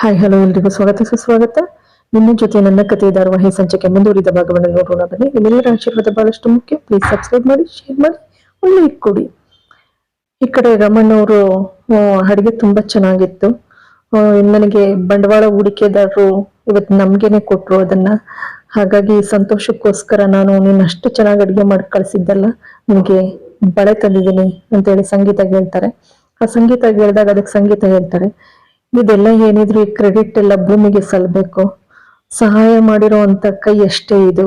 Hi hello ಎಲ್ರಿಗೂ ಸ್ವಾಗತ. ಸುಸ್ವಾಗತ. ನಿಮ್ಮ ಜೊತೆ ನನ್ನ ಕಥೆ ಧಾರಾವಾಹಿ ಸಂಚಿಕೆ ಮುಂದುವರಿದ ಭಾಗವನ್ನು ನೋಡೋಣ. ಬನ್ನಿ ನಿಮ್ಮೆಲ್ಲರ ಆಶೀರ್ವಾದ ಬಹಳಷ್ಟು ಮುಖ್ಯ. ಪ್ಲೀಸ್ ಸಬ್ಸ್ಕ್ರೈಬ್ ಮಾಡಿ ಶೇರ್ ಮಾಡಿ ಒಳ್ಳೆ ಕೊಡಿ. ಈ ಕಡೆ ರಮಣ್ಣವರು ಅಡಿಗೆ ತುಂಬಾ ಚೆನ್ನಾಗಿತ್ತು. ನನಗೆ ಬಂಡವಾಳ ಹೂಡಿಕೆದಾರರು ಇವತ್ತು ನಮ್ಗೇನೆ ಕೊಟ್ರು ಅದನ್ನ. ಹಾಗಾಗಿ ಸಂತೋಷಕ್ಕೋಸ್ಕರ ನಾನು ನೀನ್ ಅಷ್ಟು ಚೆನ್ನಾಗಿ ಅಡುಗೆ ಮಾಡಿ ಕಳಿಸಿದ್ದಲ್ಲ. ನಿಮಗೆ ಬಳೆ ತಂದಿದ್ದೀನಿ ಅಂತ ಹೇಳಿ ಸಂಗೀತ ಹೇಳ್ತಾರೆ. ಆ ಸಂಗೀತ ಹೇಳಿದಾಗ ಅದಕ್ಕೆ ಸಂಗೀತ ಹೇಳ್ತಾರೆ. ಇದೆಲ್ಲ ಏನಿದ್ರು ಈ ಕ್ರೆಡಿಟ್ ಎಲ್ಲ ಭೂಮಿಗೆ ಸಲ್ಬೇಕು. ಸಹಾಯ ಮಾಡಿರೋ ಅಂತ ಕೈ ಅಷ್ಟೇ ಇದು.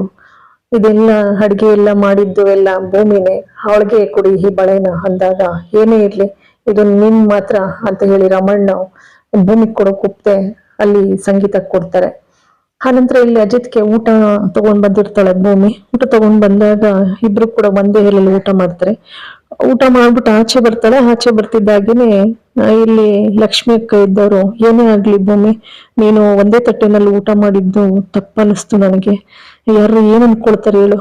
ಇದೆಲ್ಲ ಅಡ್ಗೆ ಎಲ್ಲ ಮಾಡಿದ್ದು ಎಲ್ಲ ಭೂಮಿನೇ. ಅವಳಿಗೆ ಕೊಡಿ ಈ ಬಳೆನ ಅಂದಾಗ ಏನೇ ಇರ್ಲಿ, ಇದು ನಿಮ್ ಮಾತ್ರ ಅಂತ ಹೇಳಿ ರಮಣ್ಣ ಭೂಮಿ ಕೊಡೋ ಕುಪ್ತೆ ಅಲ್ಲಿ ಸಂಗೀತ ಕೊಡ್ತಾರೆ. ಆನಂತರ ಇಲ್ಲಿ ಅಜಿತ್ಗೆ ಊಟ ತಗೊಂಡ್ ಬಂದಿರ್ತಾಳೆ ಭೂಮಿ. ಊಟ ತಗೊಂಡ್ ಬಂದಾಗ ಇಬ್ರು ಕೂಡ ಒಂದೇ ಹೇಳಲ್ಲಿ ಊಟ ಮಾಡ್ತಾರೆ. ಊಟ ಮಾಡ್ಬಿಟ್ಟು ಆಚೆ ಬರ್ತಾಳೆ. ಆಚೆ ಬರ್ತಿದ್ದಾಗೇನೆ ಇಲ್ಲಿ ಲಕ್ಷ್ಮಿ ಅಕ್ಕ ಇದ್ದವರು, ಏನೇ ಆಗ್ಲಿ ಭೂಮಿ, ನೀನು ಒಂದೇ ತಟ್ಟೆನಲ್ಲಿ ಊಟ ಮಾಡಿದ್ದು ತಪ್ಪನಿಸ್ತು ನನಗೆ. ಯಾರು ಏನ್ ಅನ್ಕೊಳ್ತಾರೆ ಹೇಳು.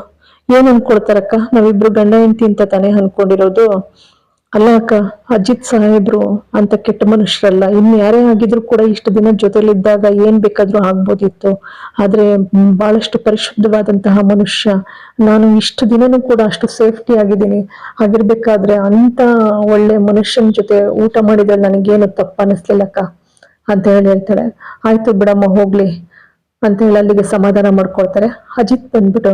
ಏನ್ ಅನ್ಕೊಳ್ತಾರಕ್ಕ? ನಾವಿಬ್ರು ಗಂಡ ಹೆಂಡತಿ ಅಂತ ತಾನೇ ಅನ್ಕೊಂಡಿರೋದು. ಅಲ್ಲ ಅಕ್ಕ ಅಜಿತ್ ಸಾಹೇಬ್ರು ಅಂತ ಕೆಟ್ಟ ಮನುಷ್ಯರಲ್ಲ. ಇನ್ ಯಾರೇ ಆಗಿದ್ರು ಕೂಡ ಇಷ್ಟು ದಿನ ಜೊತೆಲಿದ್ದಾಗ ಏನ್ ಬೇಕಾದ್ರೂ ಆಗ್ಬೋದಿತ್ತು. ಆದ್ರೆ ಬಹಳಷ್ಟು ಪರಿಶುದ್ಧವಾದಂತಹ ಮನುಷ್ಯ. ನಾನು ಇಷ್ಟು ದಿನನೂ ಕೂಡ ಅಷ್ಟು ಸೇಫ್ಟಿ ಆಗಿದ್ದೀನಿ. ಆಗಿರ್ಬೇಕಾದ್ರೆ ಅಂತ ಒಳ್ಳೆ ಮನುಷ್ಯನ ಜೊತೆ ಊಟ ಮಾಡಿದ್ರೆ ನನಗೇನು ತಪ್ಪ ಅನಿಸ್ಲಿಲ್ಲಕ್ಕ? ಅಂತ ಹೇಳಿ ಹೇಳ್ತಾಳೆ. ಆಯ್ತು ಬಿಡಮ್ಮ, ಹೋಗ್ಲಿ. ಅಂತ ಹೇಳಿ ಅಲ್ಲಿಗೆ ಸಮಾಧಾನ ಮಾಡ್ಕೊಳ್ತಾರೆ. ಅಜಿತ್ ಬಂದ್ಬಿಟ್ಟು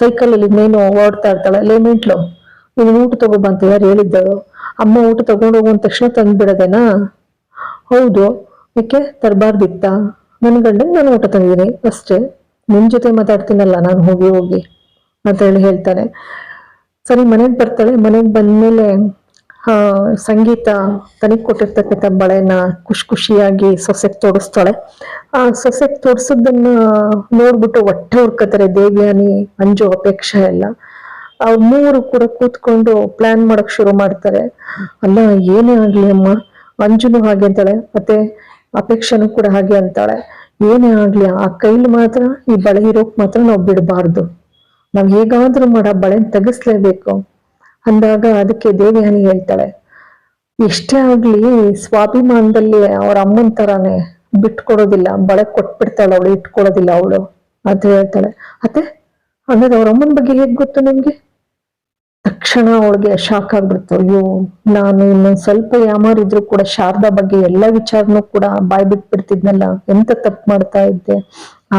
ಸೈಕಲ್ ಅಲ್ಲಿ ಇನ್ನೇನು ಓಡ್ತಾ ಇರ್ತಾಳೆ? ಲೇ ಮೆಂಟ್ಲು ನೀನು ಊಟ ತಗೋಬಾ ಅಂತ ಯಾರು ಹೇಳಿದ್ದಳು. ಅಮ್ಮ ಊಟ ತಗೊಂಡು ಹೋಗುವಂತ ತಕ್ಷಣ ತಂದ್ಬಿಡೋದೇನಾ ಹೌದು. ಯಾಕೆ? ತರಬಾರ್ದಿತ್ತ. ನನ್ನ ಗಂಡನ್ ನಾನು ಊಟ ತಂದಿದ್ದೀನಿ. ಅಷ್ಟೇ. ನಿನ್ ಜೊತೆ ಮಾತಾಡ್ತೀನಲ್ಲ, ನಾನು ಹೋಗಿ ಹೋಗಿ ಅಂತ ಹೇಳಿ ಹೇಳ್ತಾನೆ. ಸರಿ, ಮನೆಗೆ ಬರ್ತಾಳೆ. ಮನೆಗೆ ಬಂದ್ಮೇಲೆ ಸಂಗೀತ ತನಗೆ ಕೊಟ್ಟಿರ್ತಕ್ಕಂಥ ಬಳೆನ ಖುಷಿ ಖುಷಿಯಾಗಿ ಸೊಸೆಗೆ ತೋಡಿಸ್ತಾಳೆ ಆ ಸೊಸೆಗೆ ತೋಡ್ಸೋದನ್ನ ನೋಡ್ಬಿಟ್ಟು ಹೊಟ್ಟೆ ಹುರ್ಕೋತಾರೆ ದೇವ್ಯಾನಿ, ಅಂಜು, ಅಪೇಕ್ಷೆ ಎಲ್ಲ. ಅವ್ರ ಮೂರು ಕೂಡ ಕೂತ್ಕೊಂಡು ಪ್ಲಾನ್ ಮಾಡಕ್ ಶುರು ಮಾಡ್ತಾರೆ. ಅಲ್ಲ, ಏನೇ ಆಗ್ಲಿ ಅಮ್ಮ, ಅಂಜುನು ಹಾಗೆ ಅಂತಾಳೆ, ಮತ್ತೆ ಅಪೇಕ್ಷನು ಕೂಡ ಹಾಗೆ ಅಂತಾಳೆ. ಏನೇ ಆಗ್ಲಿ, ಆ ಕೈಲಿ ಮಾತ್ರ, ಈ ಬಳೆ ಇರೋಕ್ ಮಾತ್ರ ನಾವು ಬಿಡಬಾರ್ದು. ನಾವ್ ಹೇಗಾದ್ರೂ ಮಾಡ ಬಳೆ ತೆಗಿಸ್ಲೇಬೇಕು. ಅಂದಾಗ ಅದಕ್ಕೆ ದೇವಯಾನಿ ಹೇಳ್ತಾಳೆ, ಎಷ್ಟೇ ಆಗ್ಲಿ ಸ್ವಾಭಿಮಾನದಲ್ಲಿ ಅವ್ರ ಅಮ್ಮನ್ ತರಾನೇ ಬಿಟ್ಕೊಡೋದಿಲ್ಲ, ಬಳೆ ಕೊಟ್ಬಿಡ್ತಾಳೆ ಅವಳು, ಇಟ್ಕೊಳೋದಿಲ್ಲ ಅವಳು, ಅಂತ ಹೇಳ್ತಾಳೆ. ಅತ್ತೆ, ಹಂಗಾದ್ರೆ ಅವ್ರ ಅಮ್ಮನ ಬಗ್ಗೆ ಹೇಗ್ ಗೊತ್ತು ನಿಮ್ಗೆ? ತಕ್ಷಣ ಅವಳಿಗೆ ಶಾಕ್ ಆಗ್ಬಿಡ್ತು. ಅಯ್ಯೋ, ನಾನು ಇನ್ನೊಂದ್ ಸ್ವಲ್ಪ ಯಾಮಾರಿದ್ರು ಕೂಡ ಶಾರದಾ ಬಗ್ಗೆ ಎಲ್ಲ ವಿಚಾರನೂ ಕೂಡ ಬಾಯ್ ಬಿಟ್ಬಿಡ್ತಿದ್ನಲ್ಲ, ಎಂತ ತಪ್ಪು ಮಾಡ್ತಾ ಇದ್ದೆ?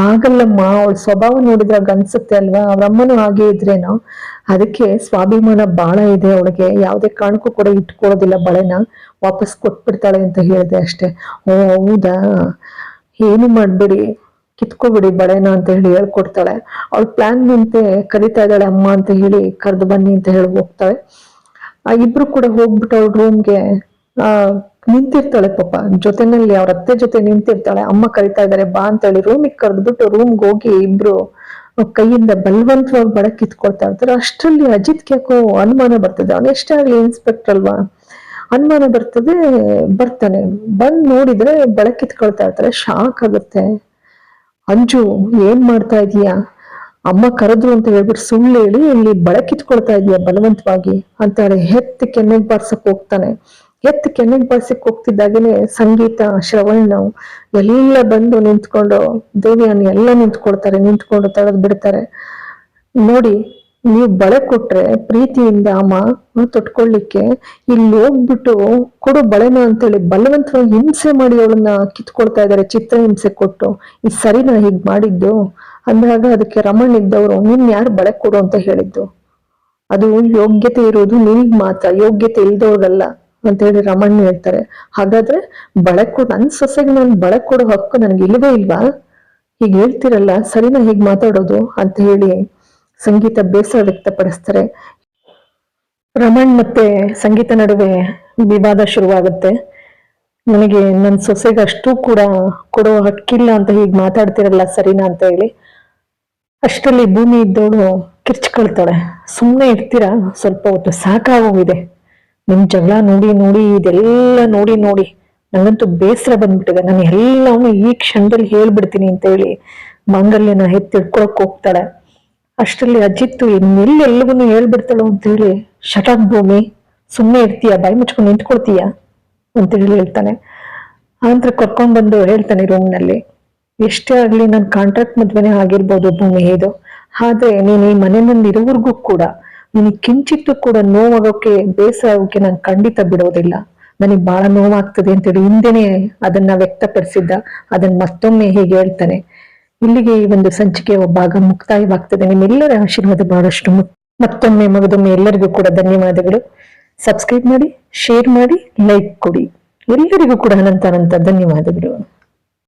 ಆಗಲ್ಲಮ್ಮ ಅವಳ ಸ್ವಭಾವ ನೋಡಿದ್ರೆ ಅನ್ಸುತ್ತೆ ಅಲ್ವಾ? ಅವ್ರಮ್ಮನೂ ಹಾಗೆ ಇದ್ರೇನೋ? ಅದಕ್ಕೆ ಸ್ವಾಭಿಮಾನ ಬಹಳ ಇದೆ ಅವಳಿಗೆ. ಯಾವುದೇ ಕಾರಣಕ್ಕೂ ಕೂಡ ಇಟ್ಕೊಳ್ಳೋದಿಲ್ಲ ಬಳೆನ. ವಾಪಸ್ ಕೊಟ್ಬಿಡ್ತಾಳೆ ಅಂತ ಹೇಳಿದೆ ಅಷ್ಟೇ. ಓ, ಹೌದಾ? ಏನು ಮಾಡ್ಬೇಡಿ. ಕಿತ್ಕೋಬಿಡಿ ಬಳೆನ ಅಂತ ಹೇಳಿ ಹೇಳ್ಕೊಡ್ತಾಳೆ. ಅವಳ ಪ್ಲಾನ್ ನಿಂತೆ ಕರಿತಾ ಇದ್ದಾಳೆ, ಅಮ್ಮ ಅಂತ ಹೇಳಿ ಕರೆದು ಬನ್ನಿ ಅಂತ ಹೇಳಿ ಹೋಗ್ತಾಳೆ. ಆ, ಇಬ್ರು ಕೂಡ ಹೋಗ್ಬಿಟ್ಟು ಅವ್ಳ ರೂಮ್ಗೆ ಆ, ನಿಂತಿರ್ತಾಳೆ ಪಾಪ. ಜೊತೆನಲ್ಲಿ ಅವ್ರ ಅತ್ತೆ ಜೊತೆ ನಿಂತಿರ್ತಾಳೆ. ಅಮ್ಮ ಕರಿತಾ ಇದಾರೆ ಬಾ ಅಂತ ಹೇಳಿ ರೂಮಿಗೆ ಕರೆದ್ಬಿಟ್ಟು ರೂಮ್ಗೆ ಹೋಗಿ ಇಬ್ರು ಕೈಯಿಂದ ಬಲವಂತವಾಗಿ ಬಡ ಕಿತ್ಕೊಳ್ತಾ ಇರ್ತಾರೆ. ಅಷ್ಟರಲ್ಲಿ ಅಜಿತ್ ಕ್ಯಾಕೋ ಅನುಮಾನ ಬರ್ತದೆ. ಅವನು ಎಷ್ಟೇ ಆಗ್ಲಿ ಇನ್ಸ್ಪೆಕ್ಟರ್ ಅಲ್ವಾ? ಅನುಮಾನ ಬರ್ತದೆ, ಬರ್ತಾನೆ. ಬಂದ್ ನೋಡಿದ್ರೆ ಬಳೆ ಕಿತ್ಕೊಳ್ತಾ ಇರ್ತಾರೆ. ಶಾಕ್ ಆಗುತ್ತೆ. ಅಂಜು, ಏನ್ ಮಾಡ್ತಾ ಇದೀಯಾ? ಅಮ್ಮ ಕರೆದ್ರು ಅಂತ ಹೇಳ್ಬಿಟ್ಟು ಸುಳ್ಳು ಹೇಳಿ ಇಲ್ಲಿ ಬಳಕಿತ್ಕೊಳ್ತಾ ಕಿತ್ಕೊಳ್ತಾ ಇದೀಯ ಬಲವಂತವಾಗಿ ಹೇಳಿ ಹೆತ್ತ ಕೆನ್ನೆಗ್ ಬಾರ್ಸಕ್ ಹೋಗ್ತಾನೆ. ಎತ್ ಕೆನ್ನೆಗ್ ಬಾರ್ಸಕ್ ಹೋಗ್ತಿದ್ದಾಗೇನೆ ಸಂಗೀತ, ಶ್ರವಣ, ಎಲ್ಲ ಬಂದು ನಿಂತ್ಕೊಂಡು ದೇವಿಯನ್ನು ಎಲ್ಲ ನಿಂತ್ಕೊಳ್ತಾರೆ, ನಿಂತ್ಕೊಂಡು ತಳದ್ ಬಿಡ್ತಾರೆ. ನೋಡಿ ನೀವು ಬಳೆ ಕೊಟ್ರೆ ಪ್ರೀತಿಯಿಂದ ಅಮ್ಮ ತೊಟ್ಕೊಳ್ಳಿಕ್ಕೆ ಇಲ್ಲಿ ಹೋಗ್ಬಿಟ್ಟು ಕೊಡು ಬಳೆನ ಅಂತೇಳಿ ಬಲವಂತವಾಗಿ ಹಿಂಸೆ ಮಾಡಿ ಅವಳನ್ನ ಕಿತ್ಕೊಳ್ತಾ ಇದಾರೆ ಚಿತ್ರ ಹಿಂಸೆ ಕೊಟ್ಟು. ಈ ಸರಿನಾ ಹೀಗ್ ಮಾಡಿದ್ದು ಅಂದಾಗ ಅದಕ್ಕೆ ರಮಣ್ ಇದ್ದವರು, ನಿನ್ ಯಾರು ಬಳೆ ಕೊಡು ಅಂತ ಹೇಳಿದ್ದು? ಅದು ಯೋಗ್ಯತೆ ಇರೋದು ನಿನಗ್ ಮಾತ್ರ, ಯೋಗ್ಯತೆ ಇಲ್ದವ್ರಲ್ಲ ಅಂತ ಹೇಳಿ ರಮಣ್ ಹೇಳ್ತಾರೆ. ಹಾಗಾದ್ರೆ ಬಳೆ ಕೊಡು, ನನ್ ಸೊಸೆಗೆ ನಾನು ಬಳೆ ಕೊಡೋ ಹಕ್ಕು ನನಗೆ ಇಲ್ವೇ ಇಲ್ವಾ? ಹೀಗೆ ಹೇಳ್ತಿರಲ್ಲ ಸರಿನಾ ಹೀಗೆ ಮಾತಾಡೋದು ಅಂತ ಹೇಳಿ ಸಂಗೀತ ಬೇಸರ ವ್ಯಕ್ತಪಡಿಸ್ತಾರೆ. ರಮಣ್ ಮತ್ತೆ ಸಂಗೀತ ನಡುವೆ ವಿವಾದ ಶುರುವಾಗುತ್ತೆ. ನನಗೆ ನನ್ನ ಸೊಸೆಗೆ ಅಷ್ಟು ಕೂಡ ಕೊಡೋ ಹಕ್ಕಿಲ್ಲ ಅಂತ ಹೀಗೆ ಮಾತಾಡ್ತಿರಲ್ಲ ಸರಿನಾ ಅಂತ ಹೇಳಿ. ಅಷ್ಟರಲ್ಲಿ ಭೂಮಿ ಇದ್ದವಳು ಕಿರ್ಚ್ಕೊಳ್ತಾಳೆ. ಸುಮ್ಮನೆ ಇರ್ತೀರಾ? ಸ್ವಲ್ಪ ಹೊತ್ತು ಸಾಕಾಗೋಗಿದೆ ನಿಮ್ ಜಗಳ ನೋಡಿ ನೋಡಿ ಇದೆಲ್ಲ ನೋಡಿ ನೋಡಿ ನಂಗಂತೂ ಬೇಸರ ಬಂದ್ಬಿಟ್ಟಿದೆ. ನಾನು ಎಲ್ಲವನ್ನೂ ಈ ಕ್ಷಣದಲ್ಲಿ ಹೇಳ್ಬಿಡ್ತೀನಿ ಅಂತ ಹೇಳಿ ಮಾಂಗಲ್ಯನ ಎತ್ತಿಡ್ಕೊಳಕ್ ಹೋಗ್ತಾಳೆ. ಅಷ್ಟರಲ್ಲಿ ಅಜ್ಜಿತ್ತು ಇನ್ನೆಲ್ಲಿ ಎಲ್ಲವನ್ನೂ ಹೇಳ್ಬಿಡ್ತಾಳು ಅಂತ ಹೇಳಿ ಶಟಾಕ್ ಭೂಮಿ. ಸುಮ್ಮನೆ ಇರ್ತೀಯ? ಬಾಯಿ ಮುಚ್ಕೊಂಡು ನಿಂತ್ಕೊಳ್ತೀಯ? ಅಂತ ಹೇಳಿ ಹೇಳ್ತಾನೆ. ಆನಂತರ ಕರ್ಕೊಂಡ್ ಬಂದು ಹೇಳ್ತಾನೆ ರೂಮ್ನಲ್ಲಿ ಎಷ್ಟೇ ಆಗ್ಲಿ ನನ್ನ ಕಾಂಟ್ರಾಕ್ಟ್ ಮದ್ವೆನೇ ಆಗಿರ್ಬೋದು ಭೂಮಿ ಇದು. ಆದ್ರೆ ನೀನು ಈ ಮನೆಯಲ್ಲಿ ಇರೋವರೆಗೂ ಕೂಡ, ನಿನಗೆ ಕಿಂಚಿತ್ತು ಕೂಡ ನೋವಾಗೋಕೆ ಬೇಸರ ನಾನು ಖಂಡಿತ ಬಿಡೋದಿಲ್ಲ. ನನಗೆ ಬಹಳ ನೋವಾಗ್ತದೆ ಅಂತೇಳಿ ಹಿಂದೆನೆ ಅದನ್ನ ವ್ಯಕ್ತಪಡಿಸಿದ್ದ. ಅದನ್ನ ಮತ್ತೊಮ್ಮೆ ಹೀಗೆ ಹೇಳ್ತಾನೆ. ಇಲ್ಲಿಗೆ ಈ ಒಂದು ಸಂಚಿಕೆಯ ಭಾಗ ಮುಕ್ತಾಯವಾಗ್ತದೆ. ನಿಮ್ಮೆಲ್ಲರ ಆಶೀರ್ವಾದ ಬಹಳಷ್ಟು. ಮತ್ತೊಮ್ಮೆ ಮಗದೊಮ್ಮೆ ಎಲ್ಲರಿಗೂ ಕೂಡ ಧನ್ಯವಾದಗಳು. ಸಬ್ಸ್ಕ್ರೈಬ್ ಮಾಡಿ ಶೇರ್ ಮಾಡಿ ಲೈಕ್ ಕೊಡಿ. ಎಲ್ಲರಿಗೂ ಕೂಡ ಅನಂತ ಅನಂತ ಧನ್ಯವಾದಗಳು.